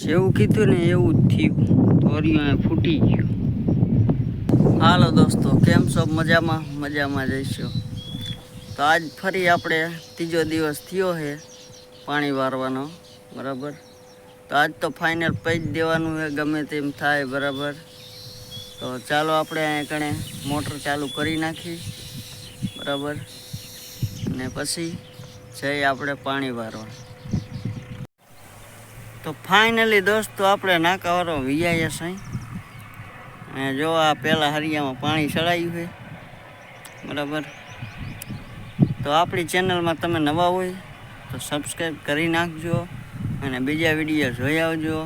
જેવું કીધું ને એવું જ થયું. અહીં ફૂટી ગયું. હાલો દોસ્તો, કેમ છો? મજામાં? મજામાં જઈશું તો આજ ફરી આપણે ત્રીજો દિવસ થયો છે પાણી વારવાનો, બરાબર? તો આજ તો ફાઇનલ પૈજ દેવાનું છે, ગમે તેમ થાય, બરાબર? તો ચાલો આપણે અહીંયા કણે મોટર ચાલુ કરી નાખી, બરાબર? ને પછી જઈ આપણે પાણી વારવા. તો ફાઇનલી દોસ્તો, આપણે નાકાવાળો વીઆઈએસ અહીં અને જો આ પહેલાં હરિયામાં પાણી ચડાયું છે. બરાબર? તો આપણી ચેનલમાં તમે નવા હોય, તો સબસ્ક્રાઈબ કરી નાખજો અને બીજા વીડિયો જોઈ આવજો.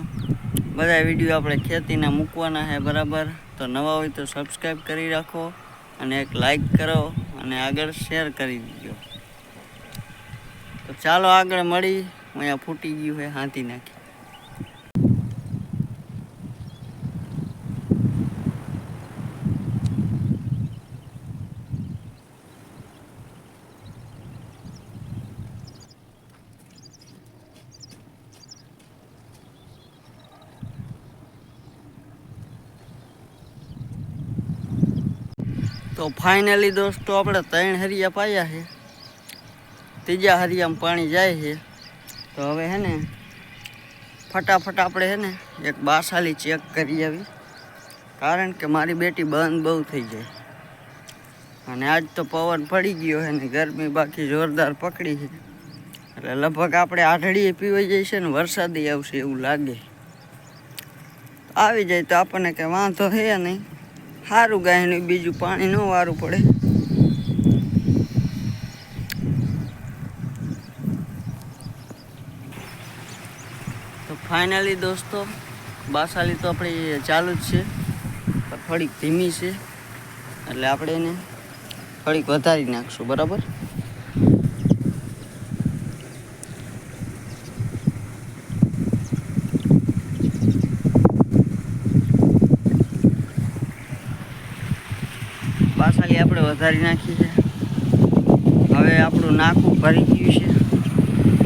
બધા વીડિયો આપણે ખેતીના મૂકવાના છે, બરાબર? તો નવા હોય તો સબસ્ક્રાઈબ કરી રાખો અને એક લાઈક કરો અને આગળ શેર કરી દીજો. તો ચાલો આગળ મળી અહીંયા ફૂટી ગયું છે હાંતી નાખી. તો ફાઇનલી દોસ્તો, આપણે ત્રણ હરિયા પાયા છે. ત્રીજા હરિયામાં પાણી જાય છે. તો હવે હે ને, ફટાફટ આપણે હે ને એક બાસાલી ચેક કરી આવી. કારણ કે મારી બેટી બંધ બહુ થઈ જાય. અને આજ તો પવન પડી ગયો છે ને, ગરમી બાકી જોરદાર પકડી છે. એટલે લગભગ આપણે આઢળીએ પીવાઈ જાય ને, વરસાદી આવશે એવું લાગે. આવી જાય તો આપણને કંઈ વાંધો છે નહીં. સારું ગાયનું બીજું પાણી ન વારું પડે. તો ફાઇનલી દોસ્તો, બાસાલી તો આપણી ચાલુ જ છે. થોડીક ધીમી છે. એટલે આપણે એને થોડીક વધારી નાખશું, બરાબર? બાસાલી આપણે વધારી નાખી છે. હવે આપણું નાખું ભરી ગયું છે.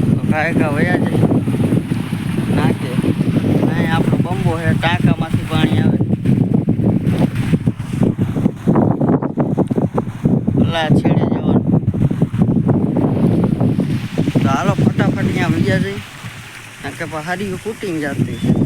તો ગાય ગા વયા જાય નાખે અહીં આપણો બંબો છે, ટાંકામાંથી પાણી આવે. ઓલા છેડે જવાનું. તો હાલો ફટાફટ ત્યાં વૈયા જઈ કે હારી ફૂટીને જતી છે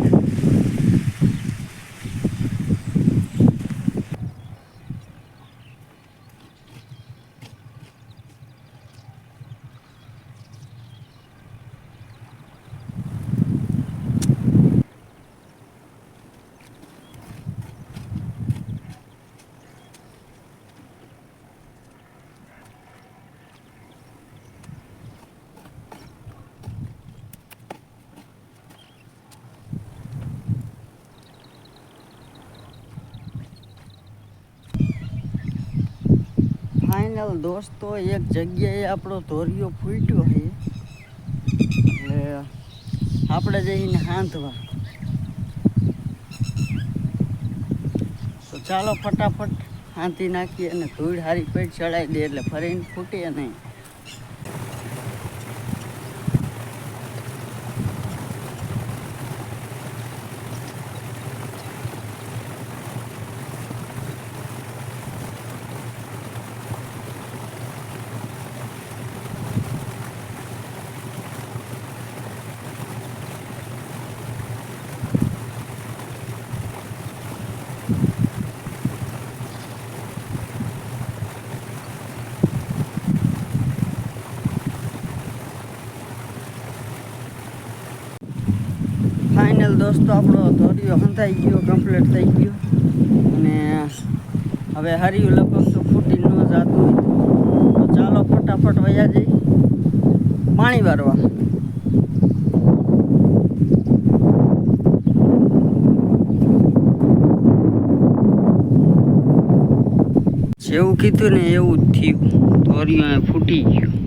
ફાઇનલ દોસ્તો, એક જગ્યાએ આપણો ધોરિયો ફૂટ્યો છે. એટલે આપણે જઈને હાંધવા. તો ચાલો ફટાફટ હાંધી નાખીએ અને ધૂળ હારી પેટ ચડાવી દે એટલે ફરીને ફૂટે નહીં. ફાઇનલ દોસ્તો આપણો ધોરિયો હંધાઈ ગયો કમ્પ્લીટ થઈ ગયો. અને હવે હરિયું લગભગ તો ફૂટી ન જાતું તો ચાલો ફટાફટ વયા જઈ પાણી વારવા. જેવું કીધું ને એવું જ થયું. ધોરિયું ફૂટી ગયું.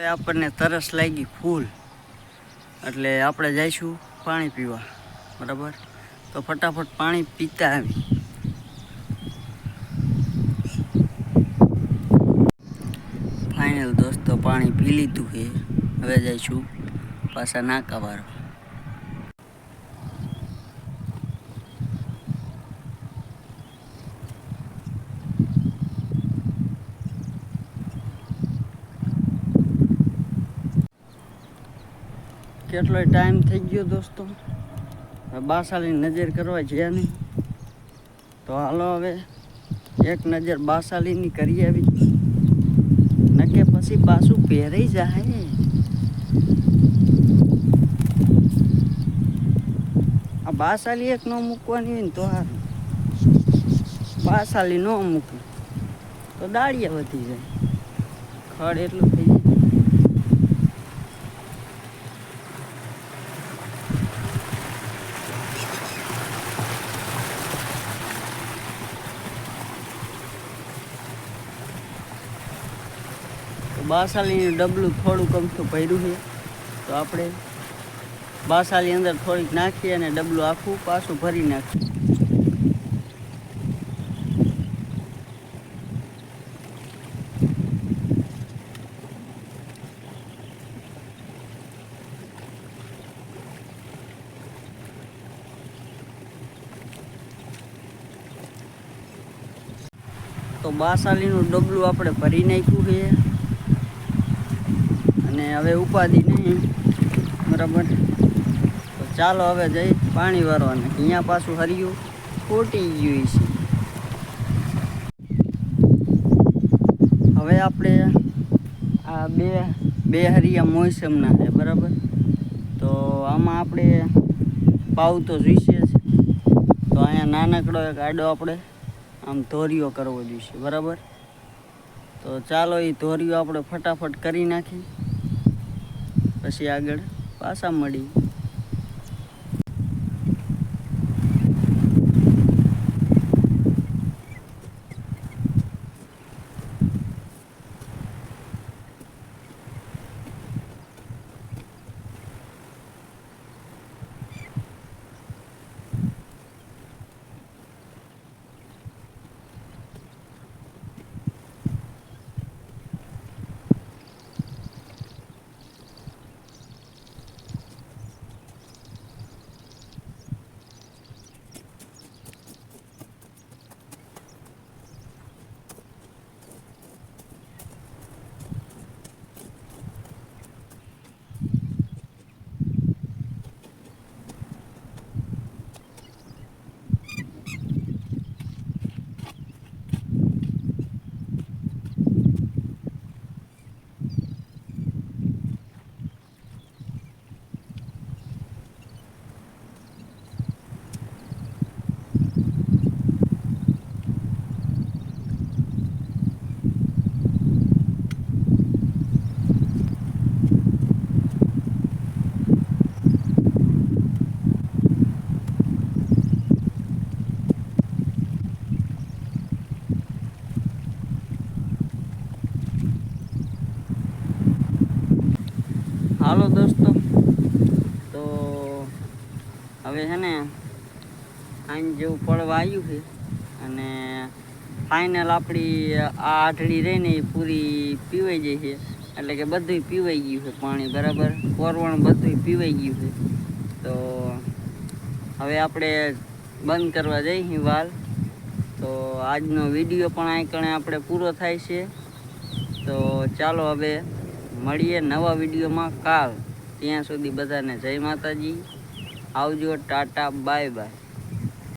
હવે આપણને તરસ લાગી ફૂલ. એટલે આપણે જઈશું પાણી પીવા. બરાબર? તો ફટાફટ પાણી પીતા આવી. ફાઇનલ દોસ્તો પાણી પી લીધું છે. હવે જઈશું પાછા નાકા કેટલોય ટાઈમ થઈ ગયો દોસ્તો? હવે બાસાલી નજર કરવા જ્યાં નહીં. તો હાલો હવે એક નજર બાસાલીની કરી આવી નકે પછી પાછું પહેરાઈ જાય આ બાસાલી એક ન મૂકવાની હોય ને તો હારું. બાસાલી ન મૂકવી તો દાળિયા વધી જાય. ખડ એટલું થઈ જાય તો બાસાલીનું ડબલું થોડુંક અમથું ભર્યું છે. તો આપણે બાસાલી અંદર થોડીક નાખીએ અને ડબલું આખું પાછું ભરી નાખીએ. તો બાસાલીનું ડબલું આપણે ભરી નાખ્યું છે. અને હવે ઉપાધિ નહીં. બરાબર? તો ચાલો હવે જઈ પાણી વારવાને. અહીંયા પાછું હરિયું ફૂટી ગયું છે. હવે આપણે આ બે બે હરિયા મોસમના છે, બરાબર? તો આમાં આપણે પાવ તો જોઈશે જ. તો અહીંયા નાનકડો એક આડો આપણે આમ ધોરીઓ કરવો જોઈશે, બરાબર? તો ચાલો એ ધોરીઓ આપણે ફટાફટ કરી નાખી પછી આગળ પાછા મળી. હાલો દોસ્તો. તો હવે છે ને આઈન જેવું પડવા આવ્યું છે. અને ફાઇનલ આપણી આ આઠડી રહીને એ પૂરી પીવાઈ જાય છે. એટલે કે બધું પીવાઈ ગયું છે પાણી, બરાબર? કોરવણ બધું પીવાઈ ગયું છે. તો હવે આપણે બંધ કરવા જઈએ વાલ. તો આજનો વીડિયો પણ આ કણે આપણે પૂરો થાય છે. તો ચાલો હવે મળીએ નવા વિડીયોમાં કાલ. ત્યાં સુધી બધાને જય માતાજી. આવજો ટાટા બાય બાય.